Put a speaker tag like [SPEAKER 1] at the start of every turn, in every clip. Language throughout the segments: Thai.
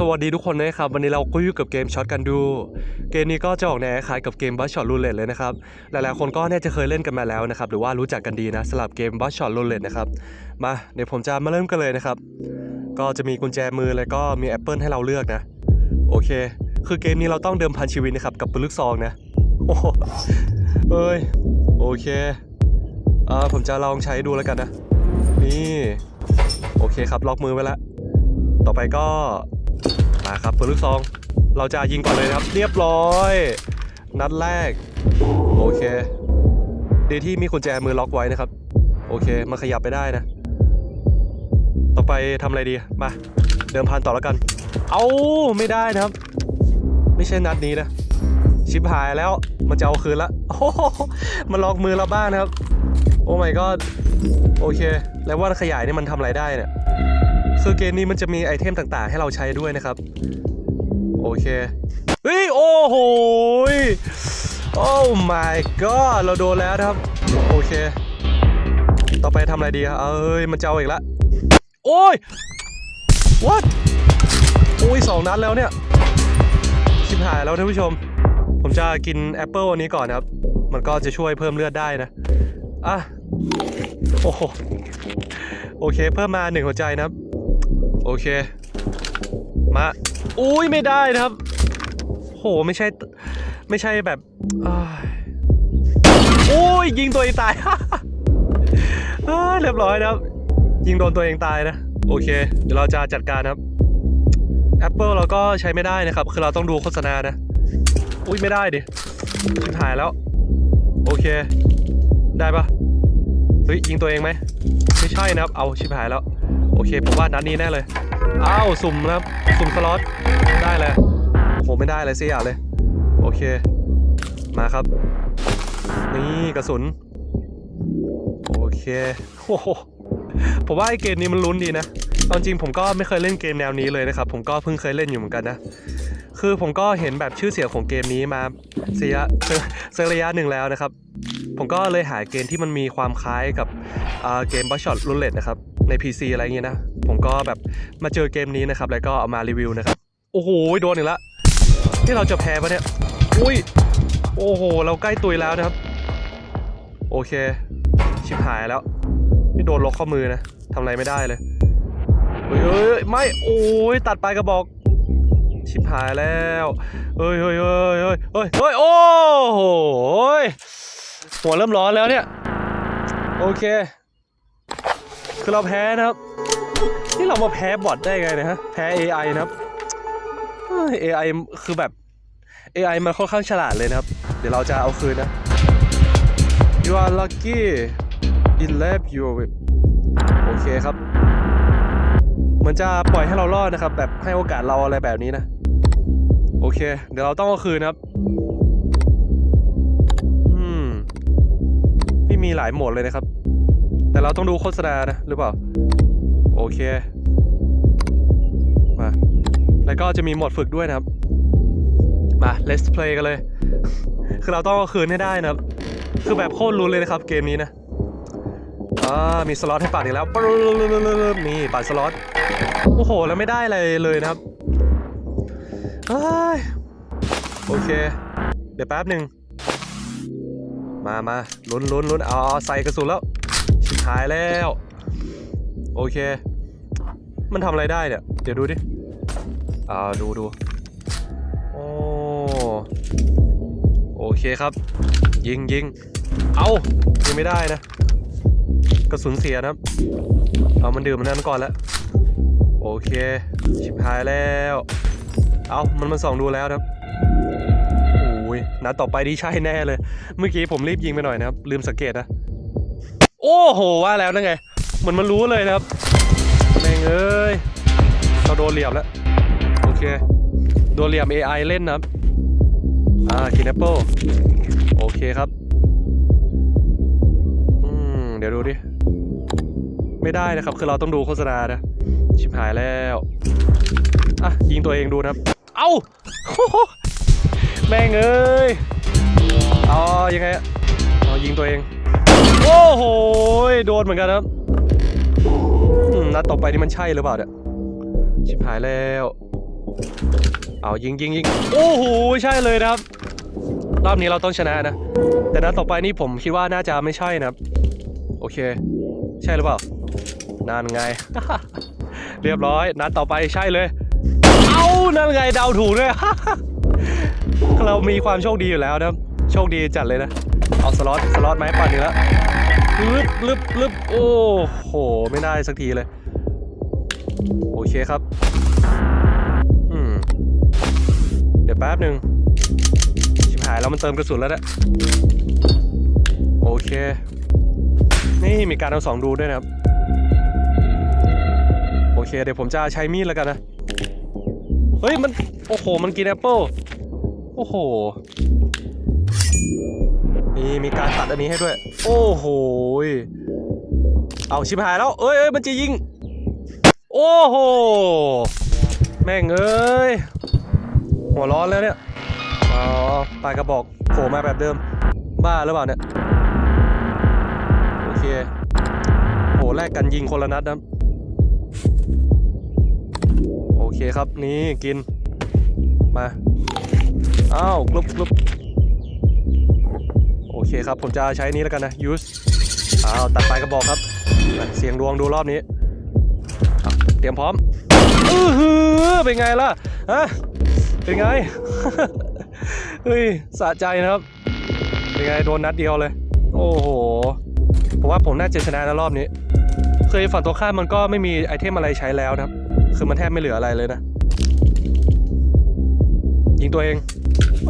[SPEAKER 1] สวัสดีทุกคนนะครับวันนี้เราก็อยู่กับเกมช็อตกันดู เกมนี้ก็จะออกแนวคล้ายกับเกมบัชช็อตรูเล็ตเลยนะครับหลายๆคนก็น่าจะเคยเล่นกันมาแล้วนะครับหรือว่ารู้จักกันดีนะสำหรับเกมบัชช็อตรูเล็ตนะครับมาเดี๋ยวผมจะมาเริ่มกันเลยนะครับ ก็จะมีกุญแจมือแล้วก็มีแอปเปิลให้เราเลือกนะ โอเค คือเกมนี้เราต้องเดิมพันชีวิตนะครับกับปืนลูกซองนะโอ้เอ้ยโอเคอ่าผมจะลองใช้ดูแล้วกันนะนี่โอเคครับล็อกมือไว้แล้วต่อไปก็ มาครับปืนลูกซอง เราจะยิงก่อนเลยครับ เรียบร้อย นัดแรก โอเค ดีที่มีกุญแจมือล็อกไว้นะครับ โอเคมันขยับไปได้นะ ต่อไปทำอะไรดี มา เดิมพันต่อแล้วกัน เอาไม่ได้นะครับ ไม่ใช่นัดนี้นะ ชิบหายแล้วมันจะเอาคืนละโอ้มันล็อกมือเราบ้างนะครับ โอ้ my god โอเค แล้วว่าขยายนี่มันทำอะไรได้เนี่ย คือเกมนี้มันจะมีไอเทมต่างๆ ให้เราใช้ด้วยนะครับ โอเค เฮ้ย โอ้โหโอ้ my god เราโดนแล้วครับ โอเค ต่อไปทำอะไรดีเอ้ย มันจะเอาอีกละ โอ้ย what โอ้ยสองนัดแล้วเนี่ย ชิบหายแล้วท่านผู้ชม ผมจะกินแอปเปิลอันนี้ก่อนนะครับ มันก็จะช่วยเพิ่มเลือดได้นะ อะ โอ้โหโอเค เพิ่มมาหนึ่งหัวใจนะครับ โอเค มา อุ้ยไม่ได้นะครับ โหไม่ใช่ ไม่ใช่แบบอุ้ยยิงตัวเองตายเรียบร้อยนะครับ ยิงโดนตัวเองตายนะ โอเค เดี๋ยวเราจะจัดการครับ Apple เราก็ใช้ไม่ได้นะครับ คือเราต้องดูโฆษณานะ อุ้ยไม่ได้ดิชิบหายแล้ว โอเค ได้ปะเฮ้ยยิงตัวเองไหม ไม่ใช่นะครับ เอาชิบหายแล้ว โอเคผมว่านัดนี้แน่เลย อ้าว สุ่มนะครับ สุ่มสล็อต ได้เลยโหไม่ได้เลยเสียเลย โอเค มาครับ นี่กระสุน โอเคโอ้โหผมว่าไอเกมนี้มันลุ้นดีนะเอาจริงผมก็ไม่เคยเล่นเกมแนวนี้เลยนะครับ ผมก็เพิ่งเคยเล่นอยู่เหมือนกันนะ คือผมก็เห็นแบบชื่อเสียงของเกมนี้มาเสียเสียระยะหนึ่งแล้วนะครับ ผมก็เลยหาเกมที่มันมีความคล้ายกับเกมบัชช็อตรูเล็ตนะครับใน PC อะไรเงี้ยนะ ผมก็แบบมาเจอเกมนี้นะครับ แล้วก็เอามารีวิวนะครับ โอ้โหโดนอีกแล้วนี่เราจะแพ้ปะเนี่ย อุ้ย โอ้โห เราใกล้ตุยแล้วนะครับ โอเค ชิบหายแล้ว นี่โดนล็อกข้อมือนะทำอะไรไม่ได้เลยเฮ้ยเฮ้ยไม่ โอ้ย ตัดปลายกระบอก ชิบหายแล้ว เฮ้ยเฮ้ยเฮ้ยเฮ้ยเฮ้ยโอ้โห หัวเริ่มร้อนแล้วเนี่ย โอเค คือเราแพ้นะครับ นี่เรามาแพ้บอทได้ไงนะฮะ แพ้ AI นะครับเอ้ย AI คือแบบ AI มันค่อนข้างฉลาดเลยนะครับ เดี๋ยวเราจะเอาคืนนะ You are lucky in lab you โอเคครับ เหมือนจะปล่อยให้เรารอดนะครับ แบบให้โอกาสเราอะไรแบบนี้นะ โอเค เดี๋ยวเราต้องเอาคืนนะครับ ไม่มีหลายโหมดเลยนะครับ แต่เราต้องดูโฆษณานะหรือเปล่า โอเค มา แล้วก็จะมีโหมดฝึกด้วยนะครับ มา let's play กันเลย คือเราต้องเอาคืนให้ได้นะครับ คือแบบโคตรรู้เลยนะครับเกมนี้นะอ่ามีสล็อตให้ปัดอีกแล้วนี่ปัดสล็อต โอ้โห แล้วไม่ได้อะไรเลยนะครับโอเค เดี๋ยวแป๊บหนึ่ง มามาลุ้นลุ้นลุ้นเอาเอใส่กระสุนแล้ว ชิบหายแล้ว โอเค มันทำอะไรได้เนี่ย เดี๋ยวดูดิอ่าดูดูโอ้โอเคครับ ยิงยิงเอายิงไม่ได้นะ กระสุนเสียนะครับเอามันดื่มมันนั้นก่อนแล้วโอเค ชิบหายแล้ว เอามันมันส่องดูแล้วนะครับ ยนัดต่อไปนี่ใช่แน่เลย เมื่อกี้ผมรีบยิงไปหน่อยนะครับ ลืมสังเกตนะ โอ้โหว่าแล้วนั่นไงเหมือนมันรู้เลยนะครับแม่งเอ้ยเราโดนเหลี่ยมแล้ว โอเค โดนเหลี่ยม AI เล่นนะครับ อ่ากินแอปเปิลโอเคครับอืมเดี๋ยวดูดิ ไม่ได้นะครับ คือเราต้องดูโฆษณานะชิบหายแล้ว อะ ยิงตัวเองดูนะครับ เอ้า แม่งเอ้ยเอยังไงอะเอยิงตัวเอง โอ้โหโดนเหมือนกันครับนัดต่อไปนี่มันใช่หรือเปล่าเนี่ยชิบหายแล้ว เอายิงยิงยิงโอ้โหใช่เลยนะครับ รอบนี้เราต้องชนะนะ แต่นัดต่อไปนี่ผมคิดว่าน่าจะไม่ใช่นะครับ โอเค ใช่หรือเปล่านั่นไง เรียบร้อย นัดต่อไปใช่เลย เอานั่นไงเดาถูกด้วย เรามีความโชคดีอยู่แล้วนะโชคดีจัดเลยนะ เอาสล็อตสล็อตไม้ปั่นอีกแล้วลึบลึบลึบโอ้โห ไม่ได้สักทีเลย โอเคครับอืมเดี๋ยวแป๊บหนึ่งชิบหายแล้วมันเติมกระสุนแล้วนะโอเค นี่มีการเอาสองดูด้วยนะครับ โอเค เดี๋ยวผมจะใช้มีดแล้วกันนะ เฮ้ย มัน โอ้โห มันกินแอปเปิล โอ้โห นี่มีการตัดอันนี้ให้ด้วย โอ้โห เอาชิบหายแล้ว เอ้ยเอ้ยมันจะยิง โอ้โห แม่งเอ้ย หัวร้อนแล้วเนี่ย อ๋อปลายกระบอกโผล่มาแบบเดิม บ้าหรือเปล่าเนี่ย โอเคโหแลกกันยิงคนละนัดนะโอเคครับ นี่กิน มา อ้าวกลุบกลุบโอเคครับ ผมจะใช้นี้แล้วกันนะ use อ้าวตัดปลายกระบอกครับ เสียงดวงดูรอบนี้ เตรียมพร้อมอือหือเป็นไงล่ะฮะเป็นไง เฮ้ยสะใจนะครับ เป็นไงโดนนัดเดียวเลย โอ้โห ผมว่าผมน่าจะชนะนะรอบนี้ เคยฝั่งตัวข้ามมันก็ไม่มีไอเทมอะไรใช้แล้วนะครับ คือมันแทบไม่เหลืออะไรเลยนะ ยิงตัวเอง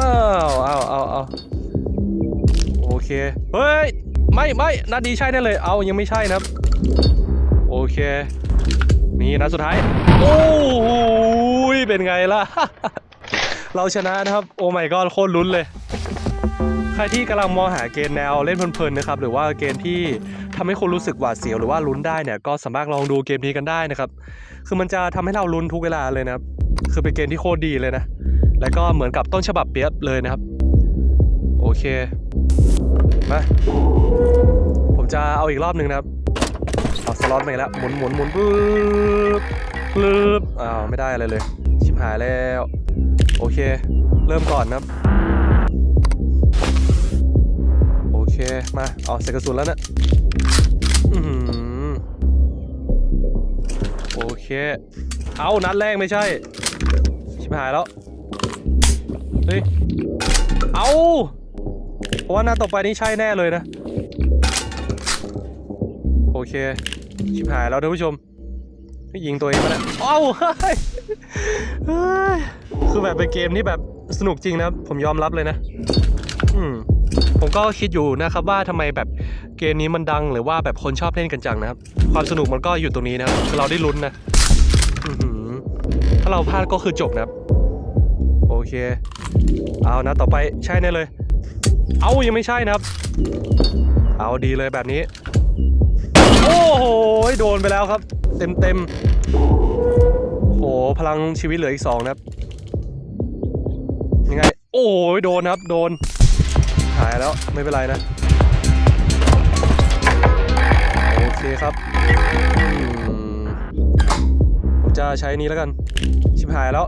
[SPEAKER 1] อ้าวอ้าวอ้าวอ้าโอเค เฮ้ย ไม่ไม่นัดดีใช่แน่เลย เอายังไม่ใช่นะครับ โอเค นี่นัดสุดท้าย โอ้โหเป็นไงล่ะ เราชนะนะครับ โอ้ my god โคตรลุ้นเลย ใครที่กำลังมองหาเกมแนวเล่นเพลินๆนะครับ หรือว่าเกมที่ทำให้คุณรู้สึกหวาดเสียวหรือว่าลุ้นได้เนี่ย ก็สามารถลองดูเกมนี้กันได้นะครับ คือมันจะทำให้เราลุ้นทุกเวลาเลยนะครับ คือเป็นเกมที่โคตรดีเลยนะ แล้วก็เหมือนกับต้นฉบับเปียบเลยนะครับ โอเค มา ผมจะเอาอีกรอบหนึ่งนะครับเอาสล็อตมาแล้ว หมุนหมุนหมุนปึ๊บปึ๊บอ้าวไม่ได้อะไรเลย ชิบหายแล้ว โอเค เริ่มก่อนนะครับ โอเค มา เอาใส่กระสุนแล้วนะอือหือโอเค เอานัดแรกไม่ใช่ ชิบหายแล้ว เฮ้ย เอาเพราะว่านัดต่อไปนี่ใช่แน่เลยนะ โอเค ชิบหายแล้วท่านผู้ชมยิงตัวเองมาแล้วเอ้าคือแบบเป็นเกมที่แบบสนุกจริงนะ ผมยอมรับเลยนะ อืมผมก็คิดอยู่นะครับว่าทำไมแบบเกมนี้มันดังหรือว่าแบบคนชอบเล่นกันจังนะครับ ความสนุกมันก็อยู่ตรงนี้นะครับคือเราได้ลุ้นนะอถ้าเราพลาดก็คือจบนะครับ เค เอานะต่อไปใช่แน่เลย เอายังไม่ใช่นะครับ เอาดีเลยแบบนี้ โอ้โหโดนไปแล้วครับ เต็มเต็มโหพลังชีวิตเหลืออีกสองนะครับ ยังไง โอ้ยโดนนะครับ โดน หายแล้วไม่เป็นไรนะ โอเคครับ ผมจะใช้นี้แล้วกัน ชิบหายแล้ว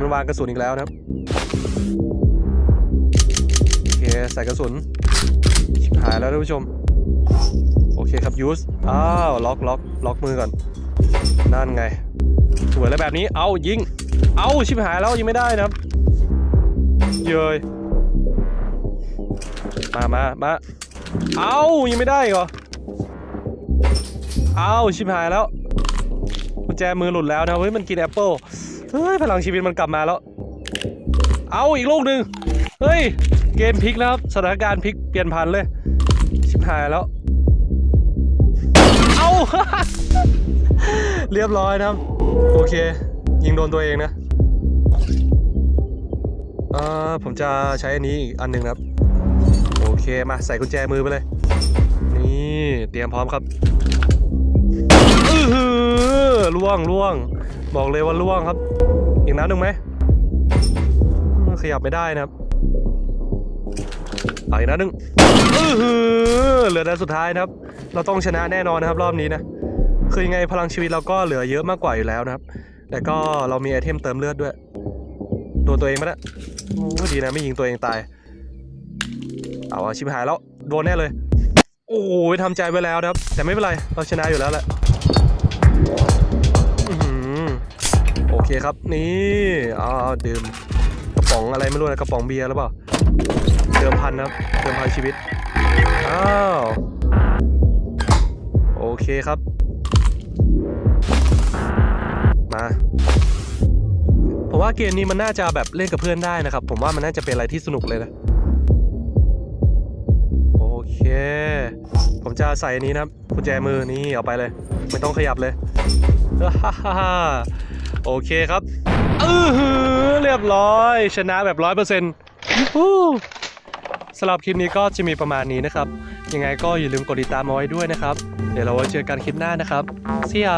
[SPEAKER 1] มันวางกระสุนอีกแล้วนะครับโอเคใส่กระสุนชิบหายแล้วท่านผู้ชม โอเคครับยูสอ้าวล็อกล็อกล็อกมือก่อนนั่นไง สวยแล้วแบบนี้เอายิง เอาชิบหายแล้วยิงไม่ได้นะครับเยยมามามาเอายังไม่ได้กเหรอเอาชิบหายแล้วกุญแจมือหลุดแล้วนะเฮ้ยมันกินแอปเปิล ฮ้ยพลังชีวิตมันกลับมาแล้ว เอาอีกลูกหนึ่งเฮ้ย เกมพลิกแล้วครับสถานการณ์พลิกเปลี่ยนพันเลย ชิบหายแล้ว เอาเรียบร้อยนะครับ โอเค ยิงโดนตัวเองนะเอ่อผมจะใช้อันนี้อีกอันหนึ่งนะครับ โอเคมาใส่กุญแจมือไปเลย นี่เตรียมพร้อมครับอือหือล่วงล่วง บอกเลยว่าล่วงครับ อีกนัดหนึ่งไหมขยับไม่ได้นะครับอีกนัดหนึ่งเหลือนัดสุดท้ายนะครับ เราต้องชนะแน่นอนนะครับ รอบนี้นะคือยังไงพลังชีวิตเราก็เหลือเยอะมากกว่าอยู่แล้วนะครับ แต่ก็เรามีไอเทมเติมเลือดด้วยโดนตัวเองมาแล้วโอ้ดีนะไม่ยิงตัวเองตาย เอาชิบหายแล้วโดนแน่เลย โอ้ยทำใจไว้แล้วนะครับ แต่ไม่เป็นไรเราชนะอยู่แล้วแหละ เคครับนี่เอาเอาดื่มกระป๋องอะไรไม่รู้นะกระป๋องเบียร์หรือเปล่าเดิมพันนะครับเดิมพันชีวิตอ้าวโอเคครับ มาผมว่าเกมนี้มันน่าจะแบบเล่นกับเพื่อนได้นะครับ ผมว่ามันน่าจะเป็นอะไรที่สนุกเลยนะโอเค ผมจะใส่อันนี้นะครับกุญแจมือนี่เอาไปเลย ไม่ต้องขยับเลยฮ่าฮ่าฮ่า โอเคครับเออเรียบร้อย ชนะแบบร้อยเปอร์เซ็นต์สำหรับคลิปนี้ก็จะมีประมาณนี้นะครับ ยังไงก็อย่าลืมกดติดตามเอาไว้ด้วยนะครับ เดี๋ยวเราไว้เจอกันคลิปหน้านะครับเสีย